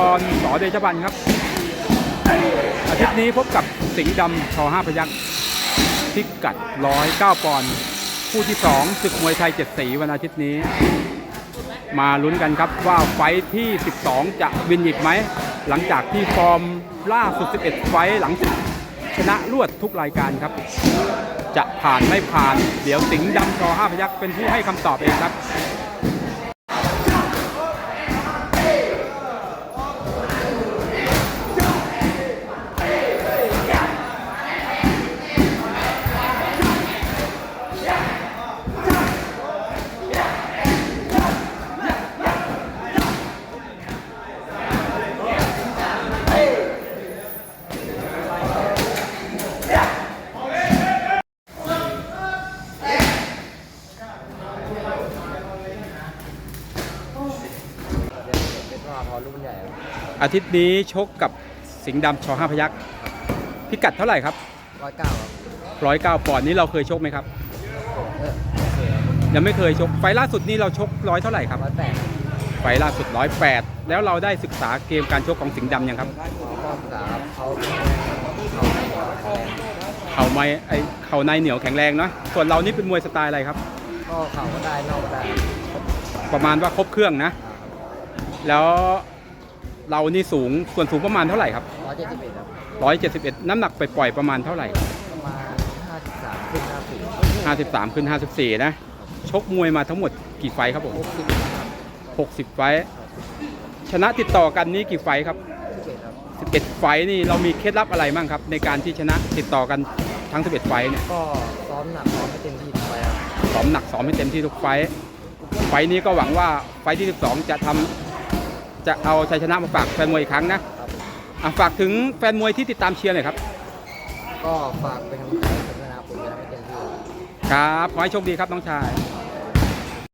อเดชพันครับ อาทิตย์นี้พบกับสิงห์ดำชอห้าพยักษ์พิกัด109ปอนด์คู่ที่2ศึกมวยไทยเจ็ดสีวันอาทิตย์นี้ มาลุ้นกันครับว่าไฟท์ที่ 12 จะวินอีกไหม หลังจากที่ฟอร์มล่าสุด 11 ไฟหลังชนะรวดทุกรายการครับ จะผ่านไม่ผ่าน เดี๋ยวสิงห์ดำชอห้าพยักษ์เป็นผู้ให้คำตอบเองครับาพอรุ่นใหญ่อาทิตย์นี้ชกกับสิงห์ดำชอห้าพยักษ์พิกัดเท่าไหร่ครับร้อยเก้าครับร้อยเก้าปอนด์นี้เราเคยชกไหมครับ เออโอเคยังไม่เคยชกไฟล์ล่าสุดนี้เราชกร้อยเท่าไหร่ครับ ร้อยแปดไฟล์ล่าสุดร้อยแปดแล้วเราได้ศึกษาเกมการชกของสิงห์ดำยังครับเขาก็ศึกษาครับเขาเขาเข่าไม้ไอเข่าในเหนียวแข็งแรงเนาะส่วนเรานี่เป็นมวยสไตล์อะไรครับ ก็เข่าก็ได้นอกก็ได้ประมาณว่าครบเครื่องนะ แล้วเรานี่สูงส่วนสูงประมาณเท่าไหร่ครับร้อยเจ็ดสิบเอ็ดครับร้อยเจ็ดสิบเอ็ดน้ำหนักไปปล่อยๆประมาณเท่าไหร่ประมาณห้าสิบสามขึ้นห้าสี่ห้าสิบสามขึ้นห้าสิบสี่นะ ชกมวยมาทั้งหมดกี่ไฟท์ครับผมหกสิบครับหกสิบไฟท์ชนะติดต่อกันนี้กี่ไฟท์ครับสิบเอ็ดครับ11ไฟท์นี่เรามีเคล็ดลับอะไรบ้างครับ ในการที่ชนะติดต่อกันทั้ง11ไฟท์เนี่ยก็ซ้อมหนักซ้อมไม่เต็มที่ทุกไปครับซ้อมหนักซ้อมให้เต็มที่ทุกไฟท์ไฟท์นี้ก็หวังว่าไฟท์ที่12จะทำ จะเอาชัยชนะมาฝากแฟนมวยอีกครั้งนะครับอะฝากถึงแฟนมวยที่ติดตามเชียร์หน่อยครับ ก็ฝากเป็นกำลังใจให้ผมนะครับผมจะทำให้เต็มที่ครับครับขอให้โชคดีครับน้องชายครับ